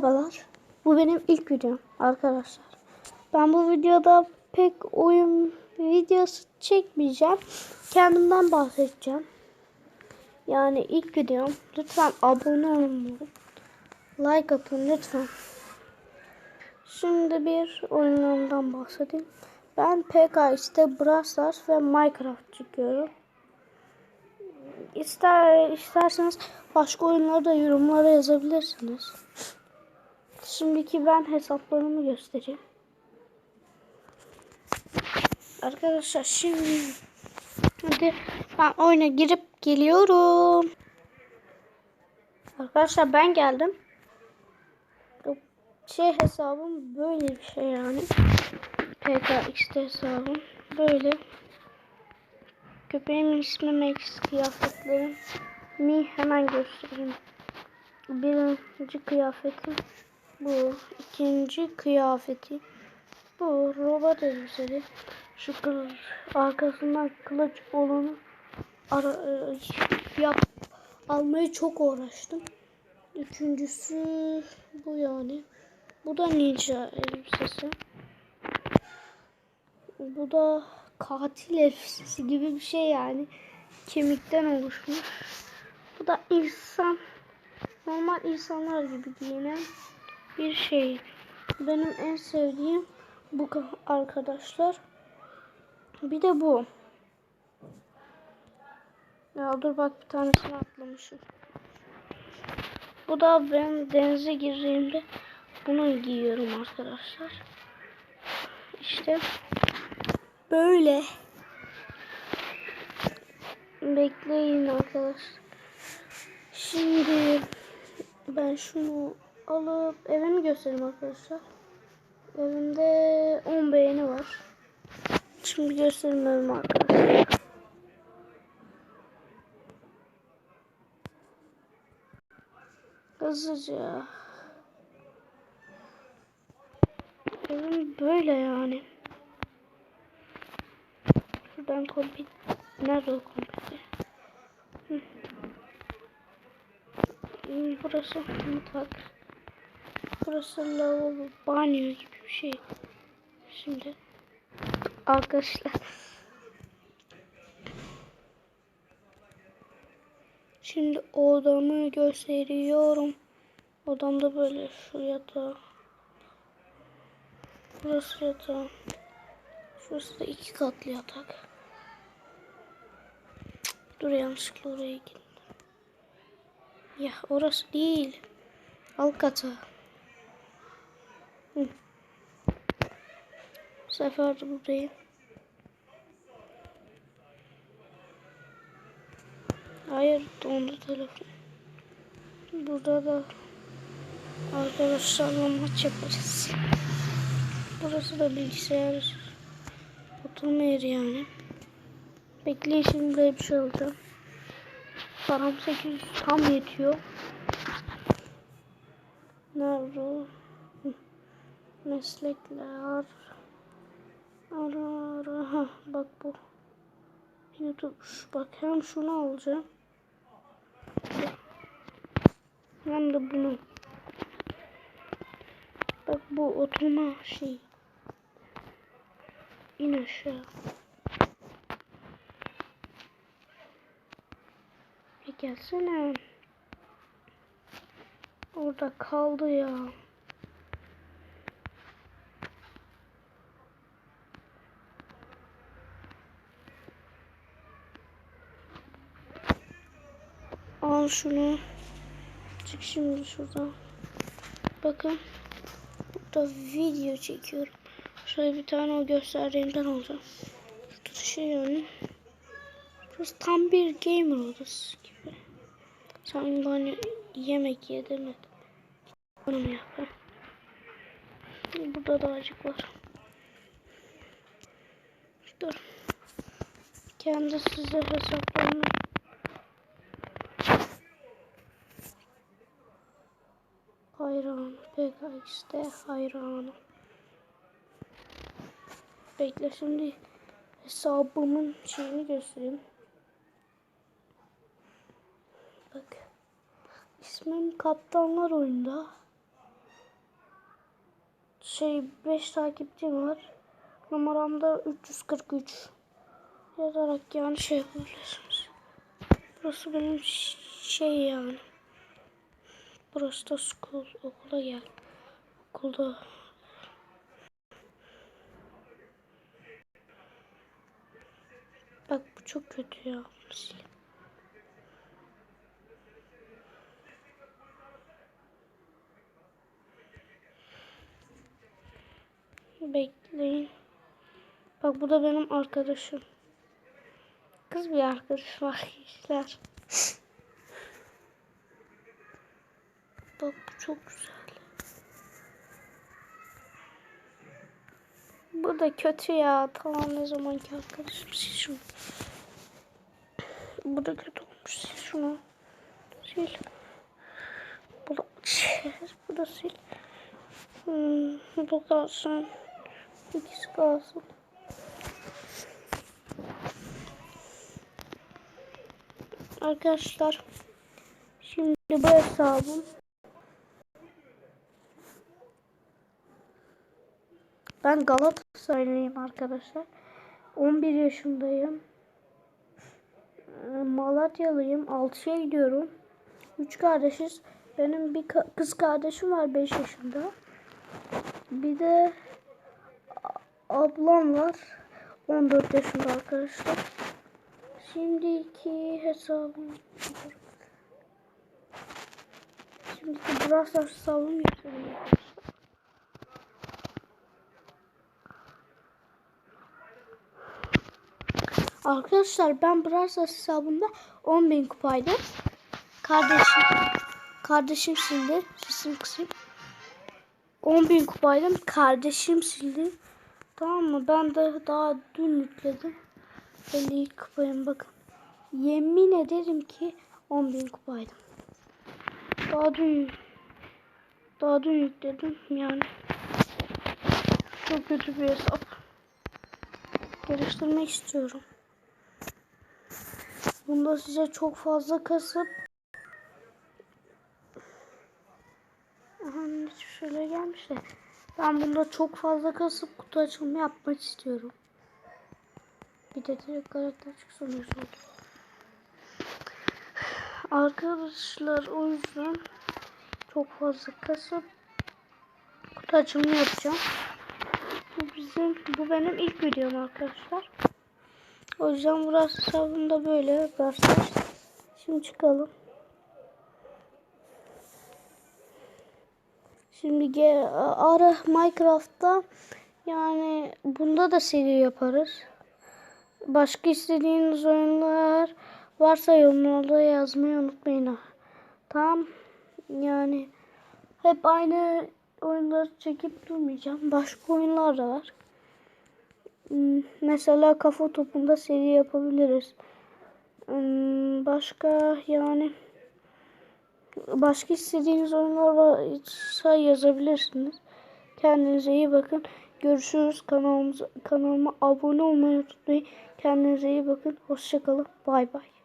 Merhabalar. Bu benim ilk videom arkadaşlar. Ben bu videoda pek oyun videosu çekmeyeceğim. Kendimden bahsedeceğim. Yani ilk videom. Lütfen abone olun. Like atın lütfen. Şimdi bir oyunlarından bahsedeyim. Ben PKX'te Brawl Stars ve Minecraft çekiyorum. İster, isterseniz başka oyunları da yorumlara yazabilirsiniz. Şimdiki ben hesaplarımı göstereyim. Arkadaşlar şimdi hadi ben oyuna girip geliyorum. Arkadaşlar ben geldim. Şey hesabım böyle bir şey yani. PKX'te hesabım böyle. Köpeğimin ismi Max kıyafetlerim. Mi hemen göstereyim. Birinci kıyafetim bu. ikinci kıyafeti bu. Robot elbiseli. Şu kıl, arkasından kılıç olanı ara, e, yap, almaya çok uğraştım. Üçüncüsü bu yani. Bu da ninja elbisesi. Bu da katil elbisesi gibi bir şey yani. Kemikten oluşmuş. Bu da insan. Normal insanlar gibi giyinen bir şey. Benim en sevdiğim bu arkadaşlar. Bir de bu. Ya dur bak bir tanesini atlamışım. Bu da ben denize girdiğimde bunu giyiyorum arkadaşlar. İşte böyle. Bekleyin arkadaşlar. Şimdi ben şunu alıp evimi göstereyim arkadaşlar. Evimde 10 beğeni var. Şimdi göstereyim evimi arkadaşlar. Hızlıca. Evim böyle yani. Şuradan komple. Nerede o komple? Hı. Burası mutfak. Burası lavabo, banyo gibi bir şey. Şimdi arkadaşlar. Şimdi odamı gösteriyorum. Odamda böyle şu yatağı. Burası yatağı. Şurası da iki katlı yatak. Dur yanlışlıkla oraya gittim. Ya orası değil. Alt katı. Bu sefer de buradayım. Hayır dondu telefon. Burada da arkadaşlarla maç yaparız. Burası da bilgisayar oturma yeri yani. Bekleyin şimdi böyle bir şey olacak. Param 800 tam yetiyor. Nerede o? Meslekler. Ara ara. Ha, bak bu. YouTube. Bak hem şunu alacağım. Hem de bunu. Bak bu oturma şey. İn aşağı. Gelsene. Orada kaldı ya. Al şunu. Çık şimdi şuradan. Bakın. Burada video çekiyorum. Şöyle bir tane o gösterdiğimden alacağım. Şey yani. Burası tam bir gamer odası gibi. Sanki hani yemek yedirmedim. Onu mu yapayım? Burada da acık var. Dur. Kendi size hesaplarını PKX'de hayranım. Bekle şimdi hesabımın şeyini göstereyim. Bak. İsmim Kaptanlar oyunda. şey 5 takipçim var. Numaramda 343 yazarak yani şey yapabilirsiniz. Burası benim şey yani. Burası da school. Okula gel. Okulda Bak bu çok kötü ya. Bekleyin. Bak bu da benim arkadaşım. Kız bir arkadaş arkadaşlar. Bak bu çok güzel. Bu da kötü ya. Tamam ne zamanki arkadaşım sil şunu. Bu da kötü olmuş. Sil şunu. Sil. Bu da, bu da sil. Hmm, bu kalsın. İkisi kalsın. Arkadaşlar şimdi bu hesabım ben Galatasaraylıyım arkadaşlar. 11 yaşındayım. Ee, Malatyalıyım. 6'ya gidiyorum. 3 kardeşiz. Benim bir kız kardeşim var 5 yaşında. Bir de ablam var. 14 yaşında arkadaşlar. Şimdiki hesabım. Şimdiki Brawl Stars hesabım yükseldi. Arkadaşlar ben Brawl hesabımda 10.000 kupaydım. Kardeşim kardeşim sildi. Sesim kısayım. 10.000 kupaydım. Kardeşim sildi. Tamam mı? Ben de daha dün yükledim. 50 kupayım bakın. Yemin ederim ki 10.000 kupaydım. Daha dün daha dün yükledim yani. Çok kötü bir hesap. Geliştirmek istiyorum. Bunda size çok fazla kasıp Aha, şöyle gelmiş de. Ben bunda çok fazla kasıp kutu açılımı yapmak istiyorum. Bir de direkt karakter çıksın olur. Arkadaşlar o yüzden çok fazla kasıp kutu açılımı yapacağım. Bu bizim bu benim ilk videom arkadaşlar. O yüzden burası hesabında böyle başlar. Şimdi çıkalım. Şimdi ara Minecraft'ta yani bunda da seri yaparız. Başka istediğiniz oyunlar varsa yorumlarda yazmayı unutmayın. Tamam. Yani hep aynı oyunları çekip durmayacağım. Başka oyunlar da var. Hmm, Mesela kafa topunda seri yapabiliriz. Hmm, Başka yani başka istediğiniz oyunlar varsa yazabilirsiniz. Kendinize iyi bakın. Görüşürüz. Kanalımıza, kanalıma abone olmayı unutmayın. Kendinize iyi bakın. Hoşçakalın. Bay bay.